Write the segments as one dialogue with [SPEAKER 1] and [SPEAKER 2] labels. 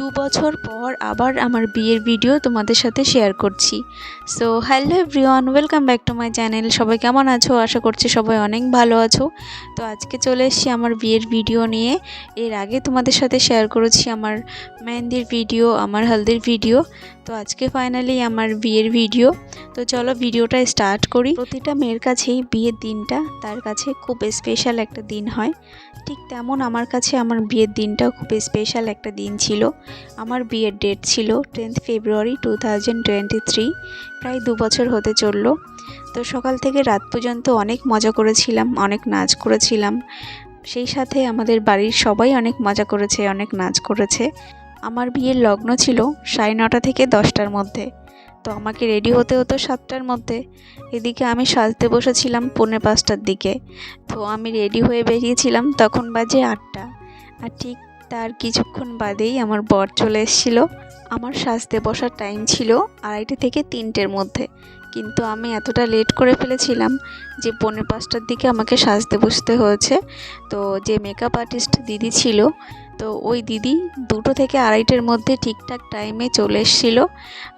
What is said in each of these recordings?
[SPEAKER 1] দু বছর পর আবার আমার বিয়ের ভিডিও তোমাদের সাথে শেয়ার করছি। So hello everyone welcome back to my channel সবাই কেমন আছো? আশা করছি সবাই অনেক ভালো আছো। তো আজকে চলে এসছি আমার বিয়ের ভিডিও নিয়ে। এর আগে তোমাদের সাথে শেয়ার করেছি আমার মেহেন্দির ভিডিও, আমার হালদির ভিডিও। তো আজকে ফাইনালি আমার বিয়ের ভিডিও তো চলো ভিডিওটা স্টার্ট করি। প্রতিটা মেয়ের কাছেই বিয়ের দিনটা তার কাছে খুব স্পেশাল একটা দিন হয়। ঠিক তেমন আমার কাছে আমার বিয়ের দিনটা খুব স্পেশাল একটা দিন ছিল। আমার বিয়ের ডেট ছিল টেন্থ ফেব্রুয়ারি টু প্রায় দু বছর হতে চলল। তো সকাল থেকে রাত পর্যন্ত অনেক মজা করেছিলাম, অনেক নাচ করেছিলাম। সেই সাথে আমাদের বাড়ির সবাই অনেক মজা করেছে, অনেক নাচ করেছে। আমার বিয়ের লগ্ন ছিল সাড়ে নটা থেকে দশটার মধ্যে। তো আমাকে রেডি হতে হতো সাতটার মধ্যে। এদিকে আমি সাজতে বসেছিলাম পৌনে পাঁচটার দিকে। তো আমি রেডি হয়ে বেরিয়েছিলাম তখন বাজে আটটা। আর ঠিক তার কিছুক্ষণ বাদেই আমার বর চলে এসেছিল। আমার সাজতে বসার টাইম ছিল আড়াইটে থেকে তিনটের মধ্যে। কিন্তু আমি এতটা লেট করে ফেলেছিলাম যে পৌনে পাঁচটার দিকে আমাকে সাজতে বসতে হয়েছে। তো যে মেকআপ আর্টিস্ট দিদি ছিল তো ওই দিদি দুটো থেকে আড়াইটের মধ্যে ঠিকঠাক টাইমে চলে এসেছিল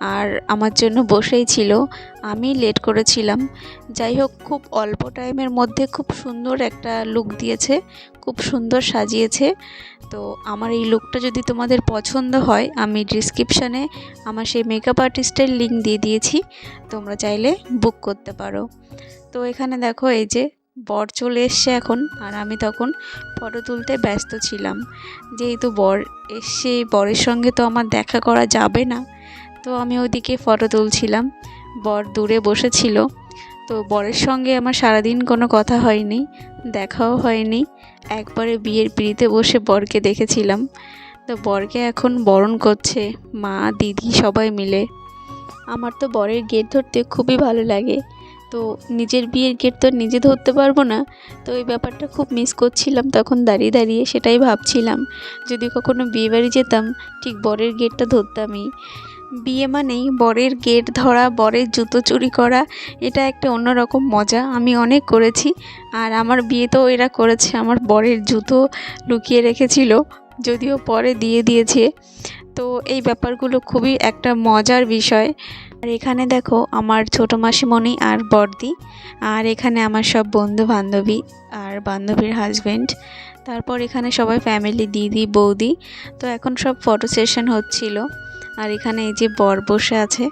[SPEAKER 1] আর আমার জন্য বসেই ছিল। আমি লেট করেছিলাম। যাই হোক, খুব অল্প টাইমের মধ্যে খুব সুন্দর একটা লুক দিয়েছে, খুব সুন্দর সাজিয়েছে। তো আমার এই লুকটা যদি তোমাদের পছন্দ হয়, আমি ডিসক্রিপশানে আমার সেই মেকআপ আর্টিস্টের লিঙ্ক দিয়ে দিয়েছি। তোমরা চাইলে বুক করতে পারো। তো এখানে দেখো এই যে বর চলে এসছে এখন, আর আমি তখন ফটো তুলতে ব্যস্ত ছিলাম। যেহেতু বর এসছে বরের সঙ্গে তো আমার দেখা করা যাবে না। তো আমি ওইদিকে ফটো তুলছিলাম। বর দূরে বসেছিল। তো বরের সঙ্গে আমার সারাদিন কোনো কথা হয়নি, দেখাও হয়নি। একবারে বিয়ের পিড়িতে বসে বরকে দেখেছিলাম। তো বরকে এখন বরণ করছে, মা, দিদি সবাই মিলে। আমার তো বরের গেট ধরতে খুবই ভালো লাগে। তো নিজের বিয়ের গেট তো নিজে ধরতে পারব না। তো এই ব্যাপারটা খুব মিস করছিলাম, তখন দাঁড়িয়ে দাঁড়িয়ে সেটাই ভাবছিলাম। যদি কখনো বিয়ে বাড়ি যেতাম, ঠিক বরের গেটটা ধরতামই। বিয়ে মানেই বরের গেট ধরা, বরের জুতো চুরি করা, এটা একটা অন্যরকম মজা। আমি অনেক করেছি, আর আমার বিয়েতেও এরা করেছে। আমার বরের জুতো লুকিয়ে রেখেছিল, যদিও পরে দিয়ে দিয়েছে। তো এই ব্যাপারগুলো খুবই একটা মজার বিষয়। আর এখানে দেখো আমার ছোটো মাসিমণি আর বর্দি আর এখানে আমার সব বন্ধু বান্ধবী আর বান্ধবীর হাজবেন্ড তারপর এখানে সবাই ফ্যামিলি দিদি, বৌদি। তো এখন সব ফটো সেশন হচ্ছিল। আর এখানে এই যে বর বসে আছে।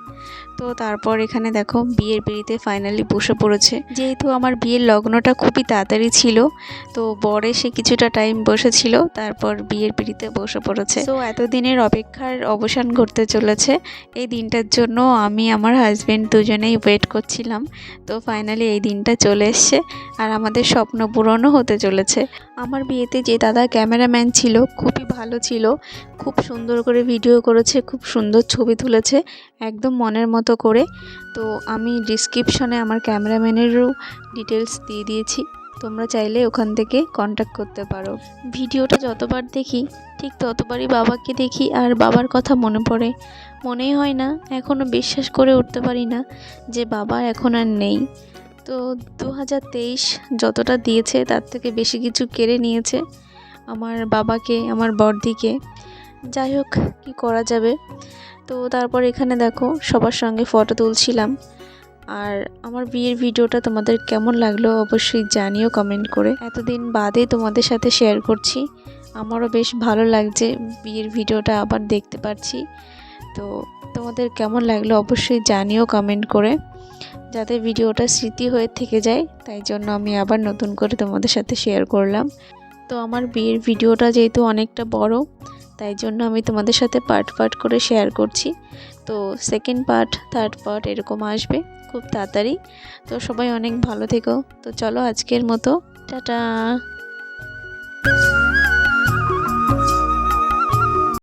[SPEAKER 1] তো তারপর এখানে দেখো বিয়ের পিড়িতে ফাইনালি বসে পড়েছে। যেহেতু আমার বিয়ের লগ্নটা খুবই তাড়াতাড়ি ছিল, তো বর এসে কিছুটা টাইম বসেছিল, তারপর বিয়ের পিড়িতে বসে পড়েছে। তো এতদিনের অপেক্ষার অবসান ঘটতে চলেছে। এই দিনটার জন্য আমি আমার হাজব্যান্ড দুজনেই ওয়েট করছিলাম। তো ফাইনালি এই দিনটা চলে এসছে আর আমাদের স্বপ্ন পূরণও হতে চলেছে। আমার বিয়েতে যে দাদা ক্যামেরাম্যান ছিল, খুবই ভালো ছিল। খুব সুন্দর করে ভিডিও করেছে, খুব সুন্দর ছবি তুলেছে, একদম মনের মতো করে। তো আমি ডিসক্রিপশনে আমার ক্যামেরাম্যানেরও ডিটেলস দিয়ে দিয়েছি। তোমরা চাইলে ওখান থেকে কন্ট্যাক্ট করতে পারো। ভিডিওটা যতবার দেখি, ঠিক ততবারই বাবাকে দেখি আর বাবার কথা মনে পড়ে। মনেই হয় না এখনও বিশ্বাস করে উঠতে পারি না যে বাবা এখন আর নেই। তো দু হাজার তেইশ যতটা দিয়েছে, তার থেকে বেশি কিছু কেড়ে নিয়েছে। আমার বাবাকে, আমার বড়দিকে। যাই হোক, কী করা যাবে? তো তারপর এখানে দেখো, সবার সঙ্গে ফটো তুলছিলাম। আর আমার বিয়ের ভিডিওটা তোমাদের কেমন লাগল অবশ্যই জানিও কমেন্ট করে। এতদিন বাদে তোমাদের সাথে শেয়ার করছি। আমারও বেশ ভালো লাগছে বিয়ের ভিডিওটা আবার দেখতে পাচ্ছি তো তোমাদের কেমন লাগল অবশ্যই জানিও কমেন্ট করে। যাতে ভিডিওটা স্মৃতি হয়ে থেকে যায়, তাই জন্য আমি আবার নতুন করে তোমাদের সাথে শেয়ার করলাম। তো আমার বিয়ের ভিডিওটা যেহেতু অনেকটা বড় তাই জন্য আমি তোমাদের সাথে পার্ট পার্ট করে শেয়ার করছি। তো সেকেন্ড পার্ট থার্ড পার্ট এরকম আসবে খুব তাড়াতাড়ি। তো সবাই অনেক ভালো থেকো। তো চলো আজকের মতো। টাটা!